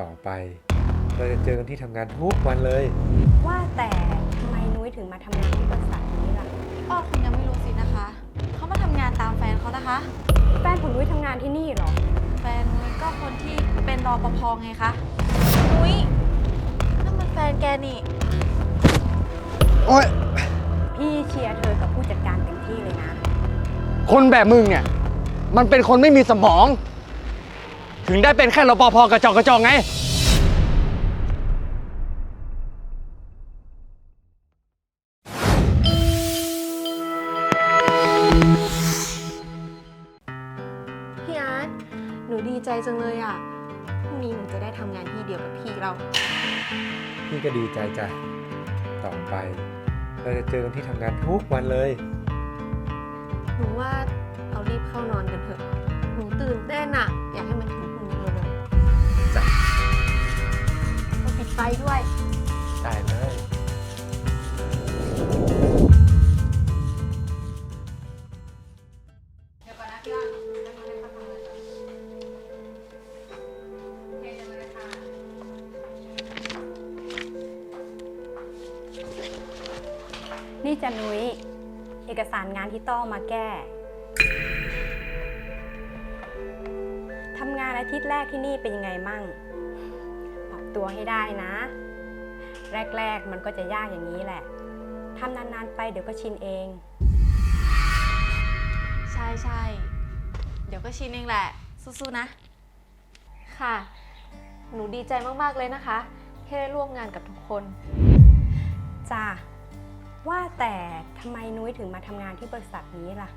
ต่อไป เราจะเจอกันที่ทำงานทุกวันเลย ว่าแต่ทำไมนุ้ยถึงมาทำงานที่บริษัทนี้ล่ะอ้อคงยังไม่รู้สินะคะ เขามาทำงานตามแฟนเขานะคะ แฟนของนุ้ยทำงานที่นี่เหรอ แฟนนุ้ยก็คนที่เป็นรอปภไงคะ นุ้ยนั่นมันแฟนแกนี่ โอ้ยพี่เชียร์เธอกับผู้จัดการเต็มที่เลยนะ คนแบบมึงเนี่ย มันเป็นคนไม่มีสมอง ถึงได้เป็นแค่รปภกระจอกกระจอกไง พี่อาร์ตหนูดีใจจังเลยอะพรุ่งนี้หนูจะได้ทำงานที่เดียวกับพี่เรา พี่ก็ดีใจจ้ะ ต่อไป เราจะเจอกันที่ทำงานทุกวันเลย หนูว่าเรารีบเข้านอนกันเถอะ หนูตื่นเต้นอะ อาทิตย์แรกที่นี่เป็นยังไงมั่ง ปรับตัวให้ได้นะ แรก ๆ มันก็จะยากอย่างนี้แหละทำนาน ๆ ไปเดี๋ยวก็ชินเอง ใช่ใช่เดี๋ยวก็ชินเองแหละสู้ๆนะ ค่ะ หนูดีใจมากๆเลยนะคะที่ได้ร่วมงานกับทุกคนจ้าว่าแต่ทำไมนุ้ยถึงมาทำงานที่บริษัทนี้ล่ะ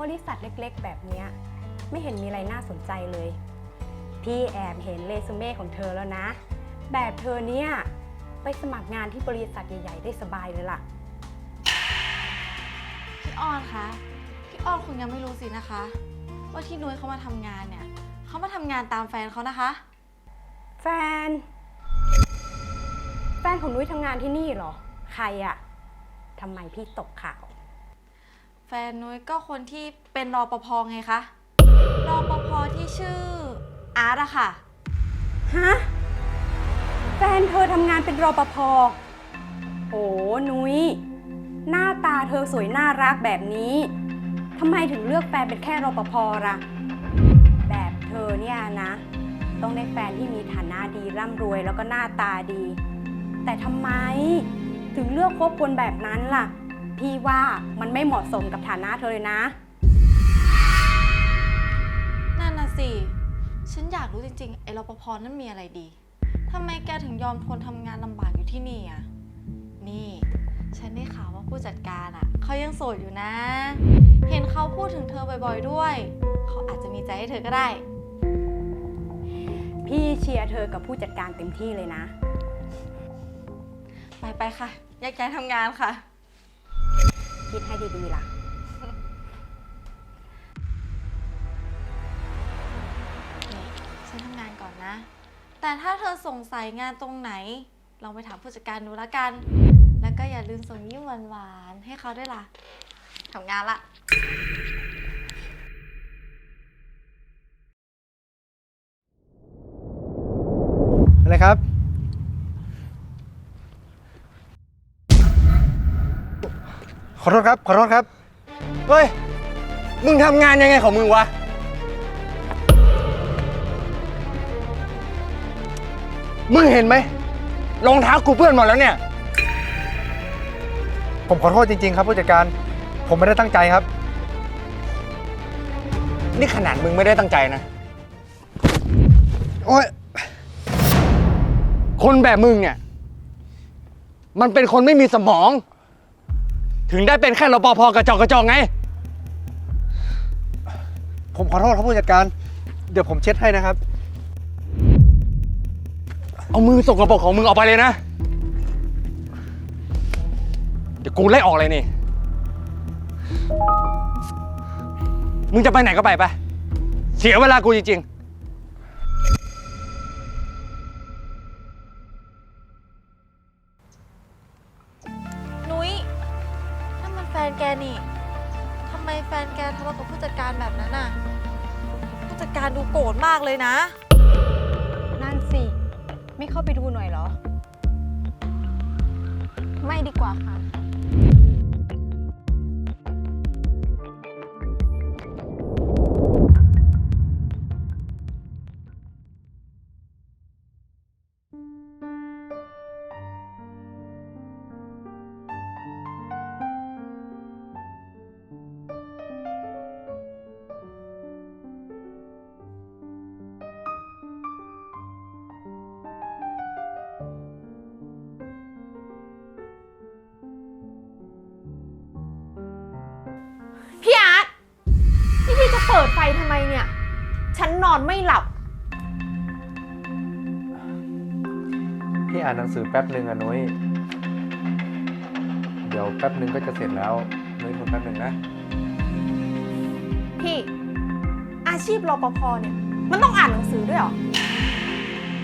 บริษัทเล็กๆ แบบเนี้ยไม่เห็นมีอะไรน่าสนใจเลย พี่แอบเห็นเรซูเม่ของเธอแล้วนะ แบบเธอเนี่ยไปสมัครงานที่บริษัทใหญ่ ๆ ได้สบายเลยล่ะ พี่อ้อนคะ พี่อ้อนคงยังไม่รู้สินะคะ ว่าที่นุ้ยเขามาทำงานเนี่ย เขามาทำงานตามแฟนเขานะคะ แฟน แฟนของนุ้ยทำงานที่นี่เหรอ ใครอะทำไมพี่ตกข่าว แฟนนุ้ยก็คนที่เป็นรอปภไงคะ รอปภที่ชื่อ อาร์ตอะค่ะ ฮะ แฟนเธอทำงานเป็นรปภ โอ้นุ้ย หน้าตาเธอสวยน่ารักแบบนี้ ทำไมถึงเลือกแฟนเป็นแค่รปภล่ะ แบบเธอเนี่ยนะ ต้องได้แฟนที่มีฐานะดีร่ำรวยแล้วก็หน้าตาดี แต่ทำไมถึงเลือกคบคนแบบนั้นล่ะ พี่ว่ามันไม่เหมาะสมกับฐานะเธอเลยนะ นั่นน่ะสิ ฉันอยากรู้จริงๆ ไอ้รปภนั่นมีอะไรดี ทำไมแกถึงยอมทนทำงานลำบากอยู่ที่นี่อะนี่ ฉันได้ข่าวว่าผู้จัดการอะเขายังโสดอยู่นะ เห็นเขาพูดถึงเธอบ่อยๆด้วย เขาอาจจะมีใจให้เธอก็ได้ พี่เชียร์เธอกับผู้จัดการเต็มที่เลยนะ ไปไปๆค่ะแยกย้ายทำงานค่ะ คิดให้ดีๆล่ะ แต่ถ้าเธอสงสัยงานตรงไหน ลองไปถามผู้จัดการดูละกัน แล้วก็อย่าลืมส่งยิ้มหวานๆให้เขาด้วยล่ะทำงานละอะไรครับ ขอโทษครับ ขอโทษครับ เฮ้ย มึงทำงานยังไงของมึงวะ มึงเห็นไหมรองเท้ากูเปื้อนหมดแล้วเนี่ย ผมขอโทษจริง ๆ ครับผู้จัดการ ผมไม่ได้ตั้งใจครับ นี่ขนาดมึงไม่ได้ตั้งใจนะ โอ้ยคนแบบมึงเนี่ย มันเป็นคนไม่มีสมอง ถึงได้เป็นแค่รปภกระจอกกระจอกไง ผมขอโทษครับผู้จัดการ เดี๋ยวผมเช็ดให้นะครับ เอามือสกปรกของมึงออกไปเลยนะ เดี๋ยวกูไล่ออกเลยนี่ มึงจะไปไหนก็ไปไป เสียเวลากูจริง ๆนุ้ยนั่นมันแฟนแกนี่ ทำไมแฟนแกทะเลาะกับผู้จัดการแบบนั้นน่ะ ผู้จัดการดูโกรธมากเลยนะ ไม่เข้าไปดูหน่อยเหรอ ไม่ดีกว่าค่ะ อนไม่หลับ พี่อ่านหนังสือแป๊บหนึ่งอะนุ้ย เดี๋ยวแป๊บหนึ่งก็จะเสร็จแล้วนุ้ยทนแป๊บหนึ่งนะ พี่ อาชีพรปภเนี่ย มันต้องอ่านหนังสือด้วยเหรอ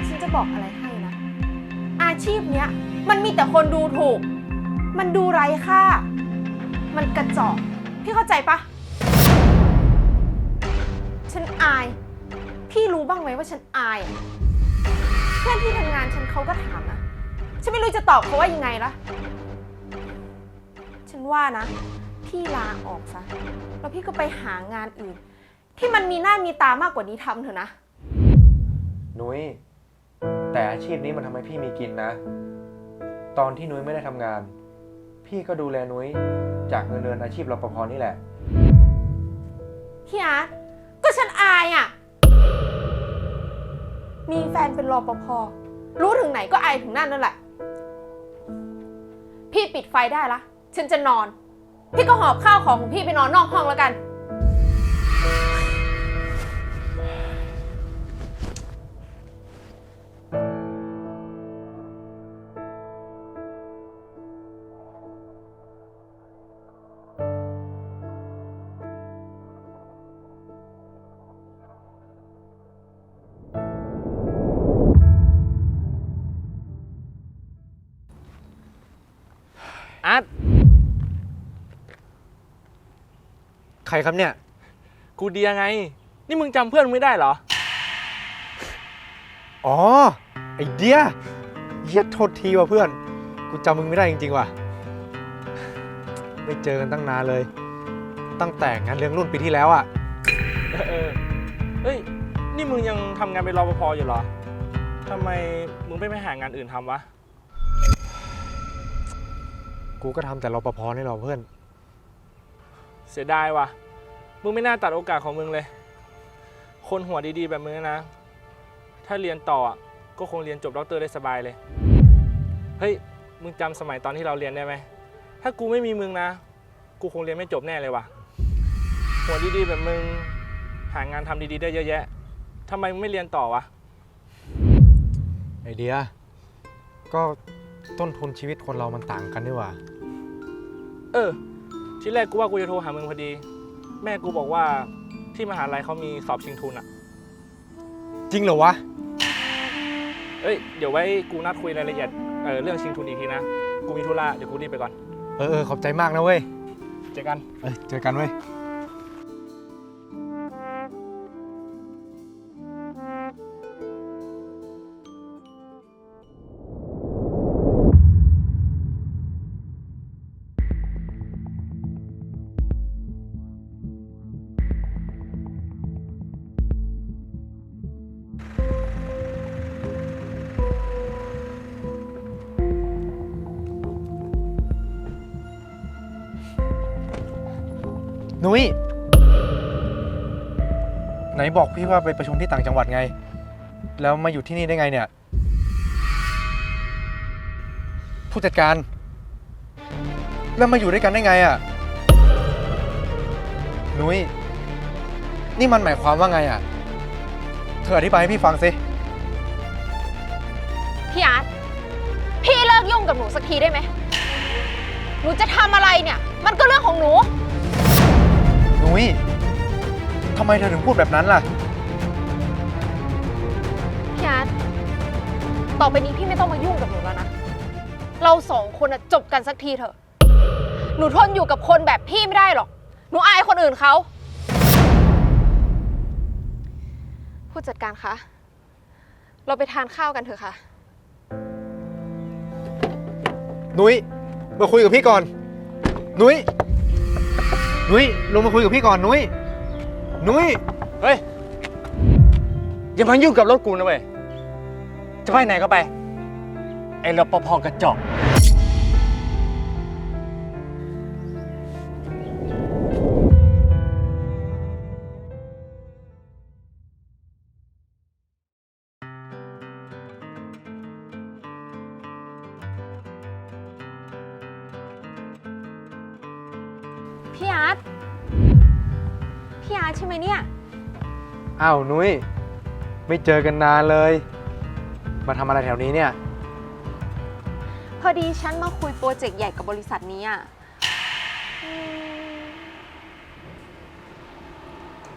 ฉันจะบอกอะไรให้นะ อาชีพเนี้ย มันมีแต่คนดูถูก มันดูไร้ค่า มันกระจอก พี่เข้าใจปะฉันอาย พี่รู้บ้างไหมว่าฉันอายอะเพื่อนที่ทำงานฉันเขาก็ถามนะ ฉันไม่รู้จะตอบเขาว่ายังไงละฉันว่านะ พี่ลาออกซะ แล้วพี่ก็ไปหางานอื่น ที่มันมีหน้ามีตามากกว่านี้ทำเถอะนะ นุ้ย แต่อาชีพนี้มันทำให้พี่มีกินนะ ตอนที่นุ้ยไม่ได้ทำงาน พี่ก็ดูแลนุ้ยจากเงินเดือนอาชีพรปภนี่แหละ พี่อาร์ตก็ฉันอายอะ มีแฟนเป็นรปภ รู้ถึงไหนก็อายถึงนั่นนั่นแหละ พี่ปิดไฟได้ละ ฉันจะนอน พี่ก็หอบข้าวของของพี่ไปนอนนอกห้องแล้วกัน ใครครับเนี่ย กูเดียไง นี่มึงจำเพื่อนมึงไม่ได้เหรอ อ๋อ ไอเดียเหี้ย็ดโทษทีว่ะเพื่อน กูจำมึงไม่ได้จริงๆว่ะ ไม่เจอกันตั้งนานเลย ตั้งแต่งานเลี้ยงรุ่นปีที่แล้วอะเออเฮ้ย นี่มึงยังทำงานเป็นรปภอยู่เหรอทำไมมึงไม่ไปหางานอื่นทำวะ กูก็ทำแต่รปภนี่หรอเพื่อน เสียดายว่ะ มึงไม่น่าตัดโอกาสของมึงเลย คนหัวดีๆแบบมึงนะ ถ้าเรียนต่ออะก็คงเรียนจบด็อกเตอร์ได้สบายเลย เฮ้ย มึงจำสมัยตอนที่เราเรียนได้ไหม ถ้ากูไม่มีมึงนะ กูคงเรียนไม่จบแน่เลยว่ะ หัวดีๆแบบมึง หางานทำดีๆได้เยอะแยะทำไมมึงไม่เรียนต่อวะ ไอเดีย ก็ต้นทุนชีวิตคนเรามันต่างกันนี่หว่า เออ ที่แรกกูว่ากูจะโทรหามึงพอดี แม่กูบอกว่าที่มหาลัยเขามีสอบชิงทุนอะจริงเหรอวะ เอ้ย เดี๋ยวไว้กูนัดคุยรายละเอียดเออเรื่องชิงทุนอีกทีนะ กูมีธุระเดี๋ยวกูรีบไปก่อน เออเออขอบใจมากนะเว้ย เจอกัน เอ้ยเจอกันเว้ย นุ้ย ไหนบอกพี่ว่าไปประชุมที่ต่างจังหวัดไง แล้วมาอยู่ที่นี่ได้ไงเนี่ย ผู้จัดการ แล้วมาอยู่ด้วยกันได้ไงอะ่ะ นุ้ย นี่มันหมายความว่าไงอะ่ะ เธออธิบายให้พี่ฟังสิ พี่อาร์ตพี่เลิกยุ่งกับหนูสักทีได้ไหม หนูจะทำอะไรเนี่ย มันก็เรื่องของหนู นุ้ยทำไมเธอถึงพูดแบบนั้นล่ะ พี่อาร์ตต่อไปนี้พี่ไม่ต้องมายุ่งกับหนูแล้วนะ เราสองคนน่ะจบกันสักทีเถอะ หนูทนอยู่กับคนแบบพี่ไม่ได้หรอก หนูอายคนอื่นเขา ผู้จัดการคะ เราไปทานข้าวกันเถอะค่ะ นุ้ยมาคุยกับพี่ก่อน นุ้ย นุ้ยลงมาคุยกับพี่ก่อนนุ้ยนุ้ยเฮ้ย อย่ามายุ่งกับรถกูนะเว้ย จะไปไหนก็ไป ไอ้รปภกระจอก พี่อาร์ตพี่อาร์ตใช่ไหมเนี่ย อ้าวนุ้ยไม่เจอกันนานเลย มาทำอะไรแถวนี้เนี่ย พอดีฉันมาคุยโปรเจกต์ใหญ่กับบริษัทนี้อะอืม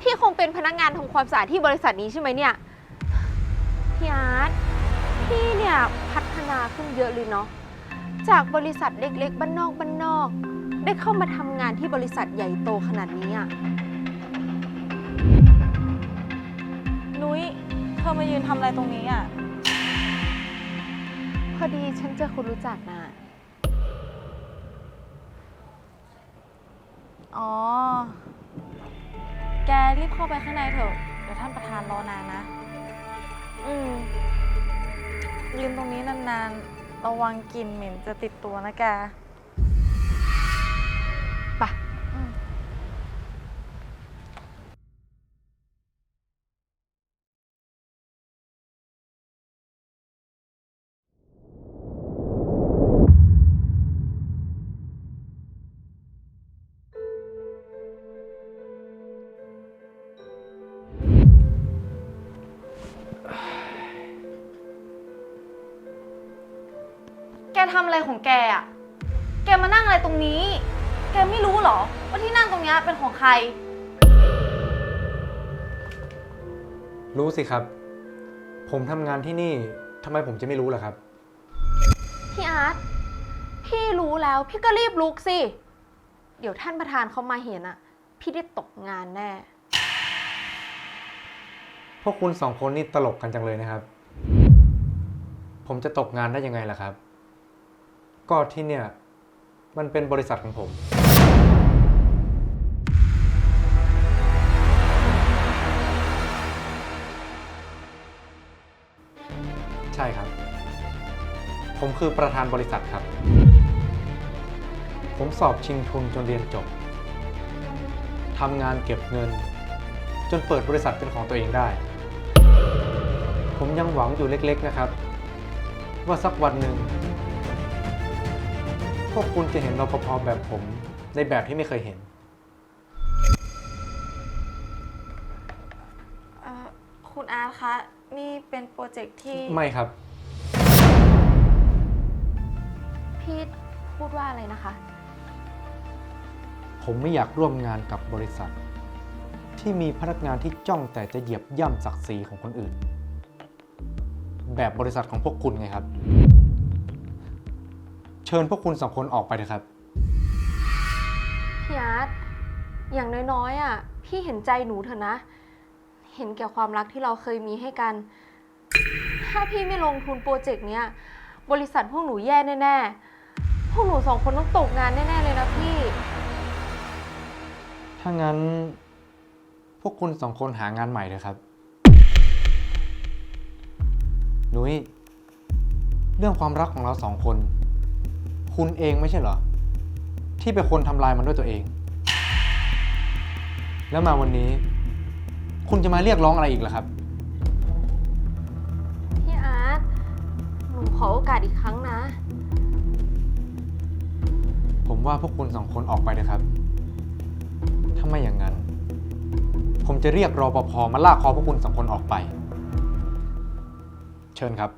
พี่คงเป็นพนักงานทำความสะอาดที่บริษัทนี้ใช่ไหมเนี่ย พี่อาร์ตพี่เนี่ยพัฒนาขึ้นเยอะเลยเนาะ จากบริษัทเล็กๆ บ้านนอกบ้านนอก ได้เข้ามาทำงานที่บริษัทใหญ่โตขนาดนี้อะนุ้ย เธอมายืนทำอะไรตรงนี้อะ พอดีฉันเจอคนรู้จักนะอ๋อ แกรีบเข้าไปข้างในเถอะ เดี๋ยวท่านประธานรอนานนะ อืมยืนตรงนี้นานๆ ระวังกลิ่นเหม็นจะติดตัวนะแก ทำอะไรของแกอะแกมานั่งอะไรตรงนี้ แกไม่รู้เหรอ ว่าที่นั่งตรงเนี้ยเป็นของใคร รู้สิครับ ผมทำงานที่นี่ทำไมผมจะไม่รู้ล่ะครับ พี่อาร์ต พี่รู้แล้ว พี่ก็รีบลุกสิ เดี๋ยวท่านประธานเขามาเห็นอะพี่ได้ตกงานแน่ พวกคุณสองคนนี่ตลกกันจังเลยนะครับ ผมจะตกงานได้ยังไงล่ะครับ ก็ที่เนี่ย มันเป็นบริษัทของผม ใช่ครับ ผมคือประธานบริษัทครับ ผมสอบชิงทุนจนเรียนจบทำงานเก็บเงิน จนเปิดบริษัทเป็นของตัวเองได้ ผมยังหวังอยู่เล็กๆนะครับ ว่าสักวันหนึ่ง พวกคุณจะเห็นรปภแบบผมในแบบที่ไม่เคยเห็น เอ่อคุณอาร์ตคะ นี่เป็นโปรเจกต์ที่ ไม่ครับ พี่พูดว่าอะไรนะคะ ผมไม่อยากร่วมงานกับบริษัท ที่มีพนักงานที่จ้องแต่จะเหยียบย่ำศักดิ์ศรีของคนอื่น แบบบริษัทของพวกคุณไงครับ เชิญพวกคุณสองคนออกไปเถอะครับ พี่อาร์ตอย่างน้อยๆอะพี่เห็นใจหนูเถอะนะ เห็นแก่ความรักที่เราเคยมีให้กัน ถ้าพี่ไม่ลงทุนโปรเจกต์เนี้ย บริษัทพวกหนูแย่แน่ๆ พวกหนูสองคนต้องตกงานแน่ๆเลยนะพี่ ถ้างั้น พวกคุณสองคนหางานใหม่เถอะครับ นุ้ยเรื่องความรักของเราสองคน คุณเองไม่ใช่เหรอ ที่เป็นคนทำลายมันด้วยตัวเอง แล้วมาวันนี้ คุณจะมาเรียกร้องอะไรอีกล่ะครับ พี่อาร์ตหนูขอโอกาสอีกครั้งนะ ผมว่าพวกคุณสองคนออกไปนะครับ ถ้าไม่อย่างนั้น ผมจะเรียกรอปภมาลากคอพวกคุณสองคนออกไป เชิญครับ